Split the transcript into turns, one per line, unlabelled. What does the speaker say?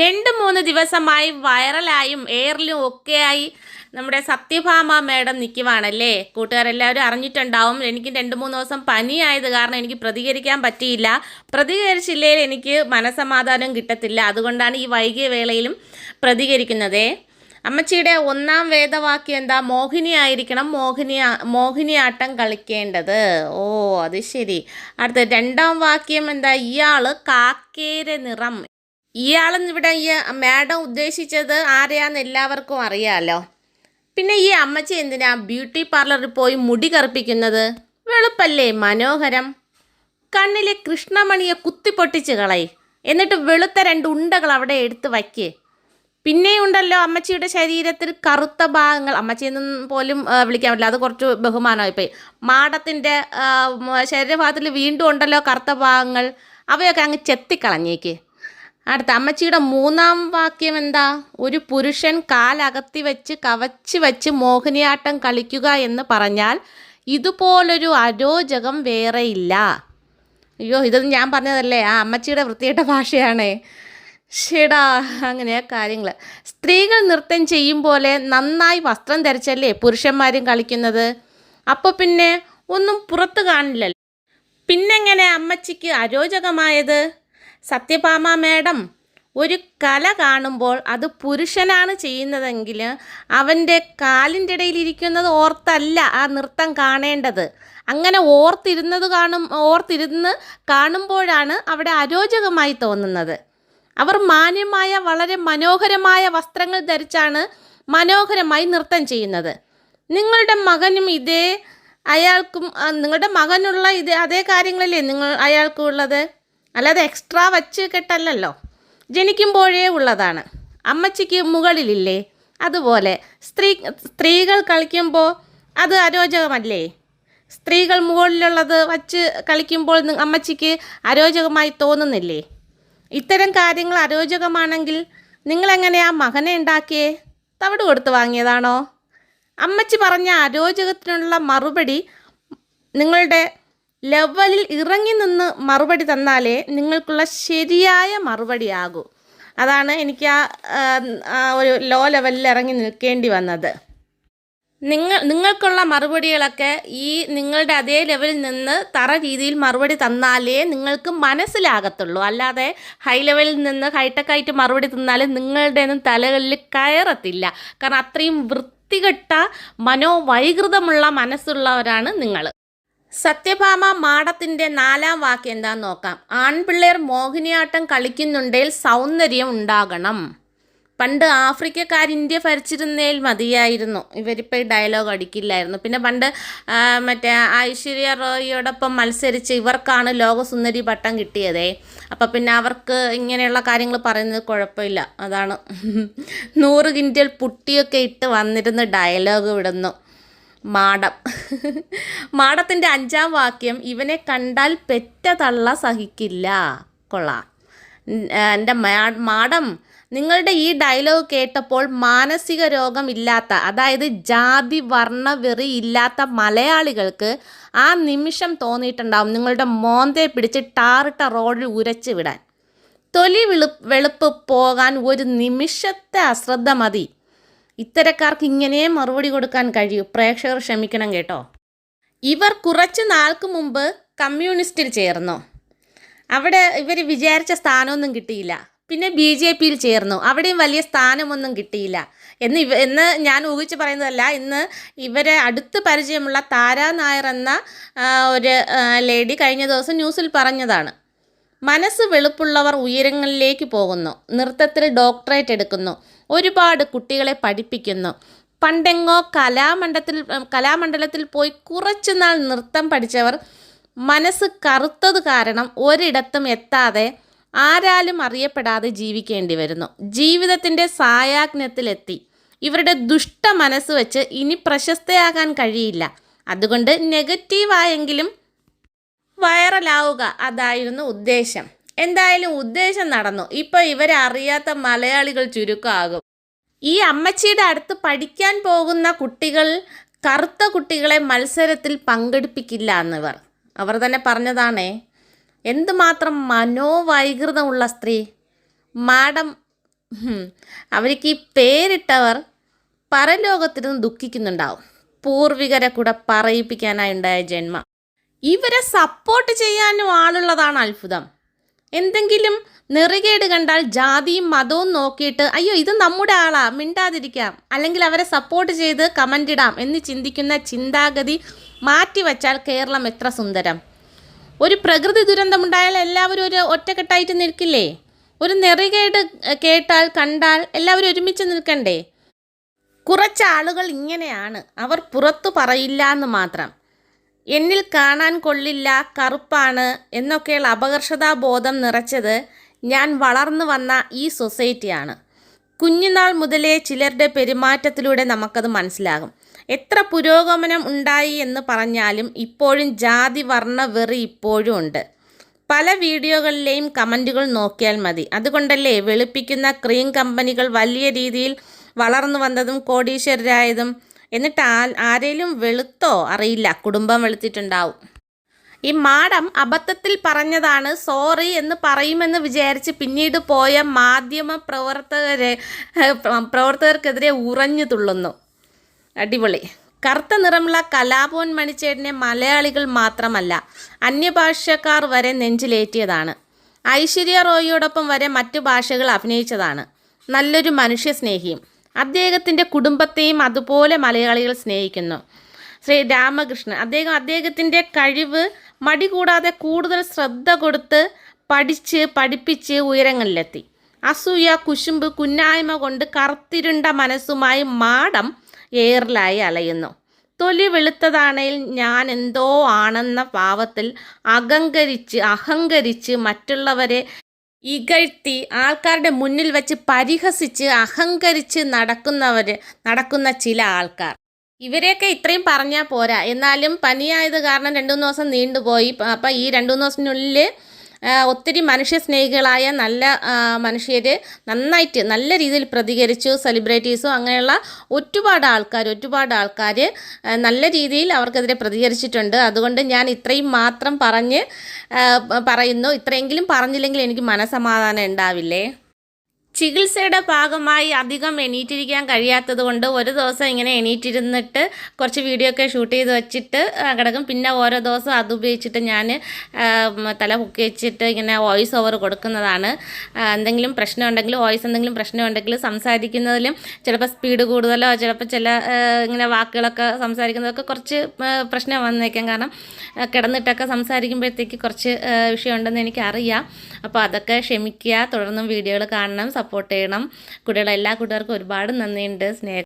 രണ്ട് മൂന്ന് ദിവസമായി വൈറലായും എയറിലും ഒക്കെയായി നമ്മുടെ സത്യഭാമ മേഡം നിൽക്കുവാണല്ലേ കൂട്ടുകാരെല്ലാവരും അറിഞ്ഞിട്ടുണ്ടാവും. എനിക്ക് രണ്ട് മൂന്ന് ദിവസം പനിയായത് കാരണം എനിക്ക് പ്രതികരിക്കാൻ പറ്റിയില്ല. പ്രതികരിച്ചില്ലെങ്കിൽ എനിക്ക് മനസമാധാനം കിട്ടത്തില്ല. അതുകൊണ്ടാണ് ഈ വൈകിയ വേളയിലും പ്രതികരിക്കുന്നതേ. അമ്മച്ചിയുടെ ഒന്നാം വേദവാക്യം എന്താ? മോഹിനി ആയിരിക്കണം മോഹിനി മോഹിനിയാട്ടം കളിക്കേണ്ടത്. ഓ അത് ശരി. അടുത്ത രണ്ടാം വാക്യം എന്താ? ഇയാൾ കാക്കേര നിറം. ഇയാളെന്ന് ഇവിടെ ഈ മാഡം ഉദ്ദേശിച്ചത് ആരെയാന്ന് എല്ലാവർക്കും അറിയാമല്ലോ പിന്നെ ഈ അമ്മച്ചി എന്തിനാ ബ്യൂട്ടി പാർലറിൽ പോയി മുടി കറുപ്പിക്കുന്നത്? വെളുപ്പല്ലേ മനോഹരം. കണ്ണിലെ കൃഷ്ണമണിയെ കുത്തിപ്പൊട്ടിച്ച് കളയി. എന്നിട്ട് വെളുത്ത രണ്ട് ഉണ്ടകൾ അവിടെ എടുത്ത് വയ്ക്ക്. പിന്നെയുണ്ടല്ലോ അമ്മച്ചിയുടെ ശരീരത്തിൽ കറുത്ത ഭാഗങ്ങൾ. അമ്മച്ചിയെന്നും പോലും വിളിക്കാൻ പറ്റില്ല. അത് കുറച്ച് ബഹുമാനമായി പോയി. മാടത്തിന്റെ ശരീരഭാഗത്തിൽ വീണ്ടും ഉണ്ടല്ലോ കറുത്ത ഭാഗങ്ങൾ. അവയൊക്കെ അങ്ങ് ചെത്തിക്കളഞ്ഞേക്ക്. അടുത്ത അമ്മച്ചിയുടെ മൂന്നാം വാക്യം എന്താ? ഒരു പുരുഷൻ കാലകത്തി വെച്ച് കവച്ച് വെച്ച് മോഹിനിയാട്ടം കളിക്കുക എന്ന് പറഞ്ഞാൽ ഇതുപോലൊരു അരോചകം വേറെയില്ല. അയ്യോ ഇതൊന്നും ഞാൻ പറഞ്ഞതല്ലേ? ആ അമ്മച്ചിയുടെ വൃത്തികെട്ട ഭാഷയാണേ. ഷേടാ അങ്ങനെയാ കാര്യങ്ങൾ സ്ത്രീകൾ നൃത്തം ചെയ്യും പോലെ നന്നായി വസ്ത്രം ധരിച്ചല്ലേ പുരുഷന്മാരും കളിക്കുന്നത്? അപ്പോൾ പിന്നെ ഒന്നും പുറത്ത് കാണില്ലല്ലോ. പിന്നെങ്ങനെ അമ്മച്ചിക്ക് അരോചകമായത്? സത്യഭാമ മേഡം ഒരു കല കാണുമ്പോൾ അത് പുരുഷനാണ് ചെയ്യുന്നതെങ്കിൽ അവന്റെ കാലിന്റെ ഇടയിൽ ഇരിക്കുന്നത് ഓർത്തല്ല ആ നൃത്തം കാണേണ്ടത്. അങ്ങനെ ഓർത്തിരുന്നത് കാണും ഓർത്തിരുന്ന് കാണുമ്പോഴാണ് അവിടെ അരോചകമായി തോന്നുന്നത്. അവർ മാന്യമായ വളരെ മനോഹരമായ വസ്ത്രങ്ങൾ ധരിച്ചാണ് മനോഹരമായി നൃത്തം ചെയ്യുന്നത്. നിങ്ങളുടെ മകനും ഇതേ അയാൾക്കും നിങ്ങളുടെ മകനുള്ള ഇതേ അതേ കാര്യങ്ങളല്ലേ നിങ്ങൾ അയാൾക്കും ഉള്ളത് അല്ലാതെ എക്സ്ട്രാ വച്ച് കെട്ടല്ലല്ലോ. ജനിക്കുമ്പോഴേ ഉള്ളതാണ്. അമ്മച്ചിക്ക് മുകളിലില്ലേ? അതുപോലെ സ്ത്രീ സ്ത്രീകൾ കളിക്കുമ്പോൾ അത് അരോചകമല്ലേ? സ്ത്രീകൾ മുകളിലുള്ളത് വച്ച് കളിക്കുമ്പോൾ അമ്മച്ചിക്ക് അരോചകമായി തോന്നുന്നില്ലേ? ഇത്തരം കാര്യങ്ങൾ അരോചകമാണെങ്കിൽ നിങ്ങളെങ്ങനെയാ മകനെ ഉണ്ടാക്കിയേ? തവിട് കൊടുത്ത് വാങ്ങിയതാണോ? അമ്മച്ചി പറഞ്ഞ അരോചകത്തിനുള്ള മറുപടി നിങ്ങളുടെ ലെവലിൽ ഇറങ്ങി നിന്ന് മറുപടി തന്നാലേ നിങ്ങൾക്കുള്ള ശരിയായ മറുപടിയാകൂ. അതാണ് എനിക്ക് ആ ഒരു ലോ ലെവലിൽ ഇറങ്ങി നിൽക്കേണ്ടി വന്നത്. നിങ്ങൾ നിങ്ങൾക്കുള്ള മറുപടികളൊക്കെ ഈ നിങ്ങളുടെ അതേ ലെവലിൽ നിന്ന് തറ രീതിയിൽ മറുപടി തന്നാലേ നിങ്ങൾക്ക് മനസ്സിലാകത്തുള്ളൂ. അല്ലാതെ ഹൈ ലെവലിൽ നിന്ന് ഹൈടെക്കായിട്ട് മറുപടി തന്നാൽ നിങ്ങളുടെ ഒന്നും തലകളിൽ കയറത്തില്ല. കാരണം അത്രയും വൃത്തികെട്ട മനോവൈകൃതമുള്ള മനസ്സുള്ളവരാണ് നിങ്ങൾ. സത്യഭാമ മാടത്തിന്റെ നാലാം വാക്യം എന്താന്ന് നോക്കാം. ആൺപിള്ളേർ മോഹിനിയാട്ടം കളിക്കുന്നുണ്ടെങ്കിൽ സൗന്ദര്യം ഉണ്ടാകണം. പണ്ട് ആഫ്രിക്കക്കാർ ഇന്ത്യ ഭരിച്ചിരുന്നേൽ മതിയായിരുന്നു. ഇവരിപ്പോൾ ഡയലോഗ് അടിക്കില്ലായിരുന്നു. പിന്നെ പണ്ട് മറ്റേ ഐശ്വര്യ റോയിയോടൊപ്പം മത്സരിച്ച് ഇവർക്കാണ് ലോകസുന്ദരി പട്ടം കിട്ടിയതേ. അപ്പോൾ പിന്നെ അവർക്ക് ഇങ്ങനെയുള്ള കാര്യങ്ങൾ പറയുന്നത് കുഴപ്പമില്ല. അതാണ്. നൂറ് കിന്റൽ പുട്ടിയൊക്കെ ഇട്ട് വന്നിരുന്ന് ഡയലോഗ് വിടുന്നു. മാടം. മാടത്തിന്റെ അഞ്ചാം വാക്യം ഇവനെ കണ്ടാൽ പെറ്റ തള്ള സഹിക്കില്ല. കൊള്ളാം. എന്റെ മാടം നിങ്ങളുടെ ഈ ഡയലോഗ് കേട്ടപ്പോൾ മാനസിക രോഗമില്ലാത്ത അതായത് ജാതി വർണ വെറി ഇല്ലാത്ത മലയാളികൾക്ക് ആ നിമിഷം തോന്നിയിട്ടുണ്ടാവും നിങ്ങളുടെ മോന്തെ പിടിച്ച് ടാറിട്ട റോഡിൽ ഉരച്ച് വിടാൻ. തൊലി വെളു വെളുപ്പ് പോകാൻ ഒരു നിമിഷത്തെ അശ്രദ്ധ മതി. ഇത്തരക്കാർക്ക് ഇങ്ങനെ മറുപടി കൊടുക്കാൻ കഴിയൂ. പ്രേക്ഷകർ ക്ഷമിക്കണം കേട്ടോ. ഇവർ കുറച്ച് നാൾക്ക് മുമ്പ് കമ്മ്യൂണിസ്റ്റിൽ ചേർന്നു. അവിടെ ഇവർ വിചാരിച്ച സ്ഥാനമൊന്നും കിട്ടിയില്ല. പിന്നെ ബി ജെ പിയിൽ ചേർന്നു. അവിടെയും വലിയ സ്ഥാനമൊന്നും കിട്ടിയില്ല. എന്ന് ഇവ എന്ന് ഞാൻ ഊഹിച്ച് പറയുന്നതല്ല. ഇന്ന് ഇവരെ അടുത്ത് പരിചയമുള്ള താര നായർ എന്ന ഒരു ലേഡി കഴിഞ്ഞ ദിവസം ന്യൂസിൽ പറഞ്ഞതാണ്. മനസ്സ് വെളുപ്പുള്ളവർ ഉയരങ്ങളിലേക്ക് പോകുന്നു. നൃത്തത്തിൽ ഡോക്ടറേറ്റ് എടുക്കുന്നു. ഒരുപാട് കുട്ടികളെ പഠിപ്പിക്കുന്നു. പണ്ടെങ്ങോ കലാമണ്ഡലത്തിൽ കലാമണ്ഡലത്തിൽ പോയി കുറച്ചു നാൾ നൃത്തം പഠിച്ചവർ മനസ്സ് കറുത്തത് കാരണം ഒരിടത്തും എത്താതെ ആരാലും അറിയപ്പെടാതെ ജീവിക്കേണ്ടി വരുന്നു. ജീവിതത്തിന്റെ സായാജ്ഞത്തിലെത്തി ഇവരുടെ ദുഷ്ട മനസ്സ് വെച്ച് ഇനി പ്രശസ്തയാകാൻ കഴിയില്ല. അതുകൊണ്ട് നെഗറ്റീവായെങ്കിലും വൈറലാവുക അതായിരുന്നു ഉദ്ദേശം. എന്തായാലും ഉദ്ദേശം നടന്നു. ഇപ്പൊ ഇവരെ അറിയാത്ത മലയാളികൾ ചുരുക്കമാകും. ഈ അമ്മച്ചിയുടെ അടുത്ത് പഠിക്കാൻ പോകുന്ന കുട്ടികൾ കറുത്ത കുട്ടികളെ മത്സരത്തിൽ പങ്കെടുപ്പിക്കില്ല എന്നിവർ. അവർ തന്നെ പറഞ്ഞതാണേ എന്തുമാത്രം മനോവൈകൃതമുള്ള സ്ത്രീ. മാഡം അവർക്ക് ഈ പേരിട്ടവർ പരലോകത്തിരുന്ന് ദുഃഖിക്കുന്നുണ്ടാവും. പൂർവികരെ കൂടെ പറയിപ്പിക്കാനായി ഉണ്ടായ ജന്മം. ഇവരെ സപ്പോർട്ട് ചെയ്യാനും ആളുള്ളതാണ് അത്ഭുതം. എന്തെങ്കിലും നെറുകേട് കണ്ടാൽ ജാതിയും മതവും നോക്കിയിട്ട് അയ്യോ ഇത് നമ്മുടെ ആളാ മിണ്ടാതിരിക്കാം. അല്ലെങ്കിൽ അവരെ സപ്പോർട്ട് ചെയ്ത് കമന്റ് ഇടാം എന്ന് ചിന്തിക്കുന്ന ചിന്താഗതി മാറ്റിവെച്ചാൽ കേരളം എത്ര സുന്ദരം. ഒരു പ്രകൃതി ദുരന്തമുണ്ടായാൽ എല്ലാവരും ഒരു ഒറ്റക്കെട്ടായിട്ട് നിൽക്കില്ലേ? ഒരു നെറുകേട് കേട്ടാൽ കണ്ടാൽ എല്ലാവരും ഒരുമിച്ച് നിൽക്കണ്ടേ? കുറച്ച് ആളുകൾ ഇങ്ങനെയാണ്. അവർ പുറത്തു പറയില്ല എന്ന് മാത്രം. എന്നിൽ കാണാൻ കൊള്ളില്ല കറുപ്പാണ് എന്നൊക്കെയുള്ള അപകർഷതാബോധം നിറച്ചത് ഞാൻ വളർന്നു വന്ന ഈ സൊസൈറ്റിയാണ്. കുഞ്ഞുനാൾ മുതലേ ചിലരുടെ പെരുമാറ്റത്തിലൂടെ നമുക്കത് മനസ്സിലാകും. എത്ര പുരോഗമനം ഉണ്ടായി എന്ന് പറഞ്ഞാലും ഇപ്പോഴും ജാതി വർണ വെറി ഇപ്പോഴും ഉണ്ട്. പല വീഡിയോകളിലെയും കമന്റുകൾ നോക്കിയാൽ മതി. അതുകൊണ്ടല്ലേ വെളുപ്പിക്കുന്ന ക്രീം കമ്പനികൾ വലിയ രീതിയിൽ വളർന്നു വന്നതും കോടീശ്വരരായതും എന്നിട്ട് ആ ആരേലും വെളുത്തോ? അറിയില്ല. കുടുംബം വെളുത്തിട്ടുണ്ടാവും. ഈ മാഡം അബദ്ധത്തിൽ പറഞ്ഞതാണ് സോറി എന്ന് പറയുമെന്ന് വിചാരിച്ച് പിന്നീട് പോയ മാധ്യമ പ്രവർത്തകരെ പ്രവർത്തകർക്കെതിരെ ഉറഞ്ഞു തുള്ളുന്നു. അടിപൊളി. കറുത്ത നിറമുള്ള കലാഭവൻ മണിച്ചേടിനെ മലയാളികൾ മാത്രമല്ല അന്യഭാഷക്കാർ വരെ നെഞ്ചിലേറ്റിയതാണ്. ഐശ്വര്യ റോയിയോടൊപ്പം വരെ മറ്റു ഭാഷകൾ അഭിനയിച്ചതാണ്. നല്ലൊരു മനുഷ്യ സ്നേഹിയും അദ്ദേഹത്തിന്റെ കുടുംബത്തെയും അതുപോലെ മലയാളികൾ സ്നേഹിക്കുന്നു. ശ്രീ രാമകൃഷ്ണൻ അദ്ദേഹം അദ്ദേഹത്തിന്റെ കഴിവ് മടി കൂടാതെ കൂടുതൽ ശ്രദ്ധ കൊടുത്ത് പഠിച്ച് പഠിപ്പിച്ച് ഉയരങ്ങളിലെത്തി. അസൂയ കുശുമ്പ് കുന്നായ്മ കൊണ്ട് കറുത്തിരുണ്ട മനസ്സുമായി മാടം ഏറിലായി അലയുന്നു. തൊലി വെളുത്തതാണേൽ ഞാൻ എന്തോ ആണെന്ന ഭാവത്തിൽ അഹങ്കരിച്ച് അഹങ്കരിച്ച് മറ്റുള്ളവരെ ഇകഴ്ത്തി ആൾക്കാരുടെ മുന്നിൽ വെച്ച് പരിഹസിച്ച് അഹങ്കരിച്ച് നടക്കുന്നവർ നടക്കുന്ന ചില ആൾക്കാർ. ഇവരെയൊക്കെ ഇത്രയും പറഞ്ഞാൽ പോരാ. എന്നാലും പനിയായത് കാരണം രണ്ടു മൂന്ന് ദിവസം നീണ്ടുപോയി. അപ്പം ഈ രണ്ടു മൂന്ന് ദിവസത്തിനുള്ളിൽ ഒത്തിരി മനുഷ്യ സ്നേഹികളായ നല്ല മനുഷ്യർ നന്നായിട്ട് നല്ല രീതിയിൽ പ്രതികരിച്ചു സെലിബ്രിറ്റീസും അങ്ങനെയുള്ള ഒരുപാട് ആൾക്കാർ ഒരുപാട് ആൾക്കാർ നല്ല രീതിയിൽ അവർക്കെതിരെ പ്രതികരിച്ചിട്ടുണ്ട്. അതുകൊണ്ട് ഞാൻ ഇത്രയും മാത്രം പറഞ്ഞ് പറയുന്നു. ഇത്രയെങ്കിലും പറഞ്ഞില്ലെങ്കിൽ എനിക്ക് മനസമാധാനം ഉണ്ടാവില്ലേ? ചികിത്സയുടെ ഭാഗമായി അധികം എണീറ്റിരിക്കാൻ കഴിയാത്തത് കൊണ്ട് ഒരു ദിവസം ഇങ്ങനെ എണീറ്റിരുന്നിട്ട് കുറച്ച് വീഡിയോ ഒക്കെ ഷൂട്ട് ചെയ്ത് വെച്ചിട്ട് കിടക്കും. പിന്നെ ഓരോ ദിവസം അത് ഉപയോഗിച്ചിട്ട് ഞാൻ തല പൊക്കി വെച്ചിട്ട് ഇങ്ങനെ വോയിസ് ഓവർ കൊടുക്കുന്നതാണ്. എന്തെങ്കിലും പ്രശ്നം ഉണ്ടെങ്കിൽ വോയിസ് എന്തെങ്കിലും പ്രശ്നം ഉണ്ടെങ്കിൽ സംസാരിക്കുന്നതിലും ചിലപ്പോൾ സ്പീഡ് കൂടുതലോ ചിലപ്പോൾ ചില ഇങ്ങനെ വാക്കുകളൊക്കെ സംസാരിക്കുന്നതൊക്കെ കുറച്ച് പ്രശ്നം വന്നേക്കാം. കാരണം കിടന്നിട്ടൊക്കെ സംസാരിക്കുമ്പോഴത്തേക്ക് കുറച്ച് വിഷയമുണ്ടെന്ന് എനിക്കറിയാം. അപ്പോൾ അതൊക്കെ ക്ഷമിക്കുക. തുടർന്നും വീഡിയോകൾ കാണണം. സപ്പോർട്ട് ചെയ്യണം. കുട്ടികളെ എല്ലാ കൂട്ടുകാർക്കും ഒരുപാട് നന്ദിയുണ്ട് സ്നേഹ.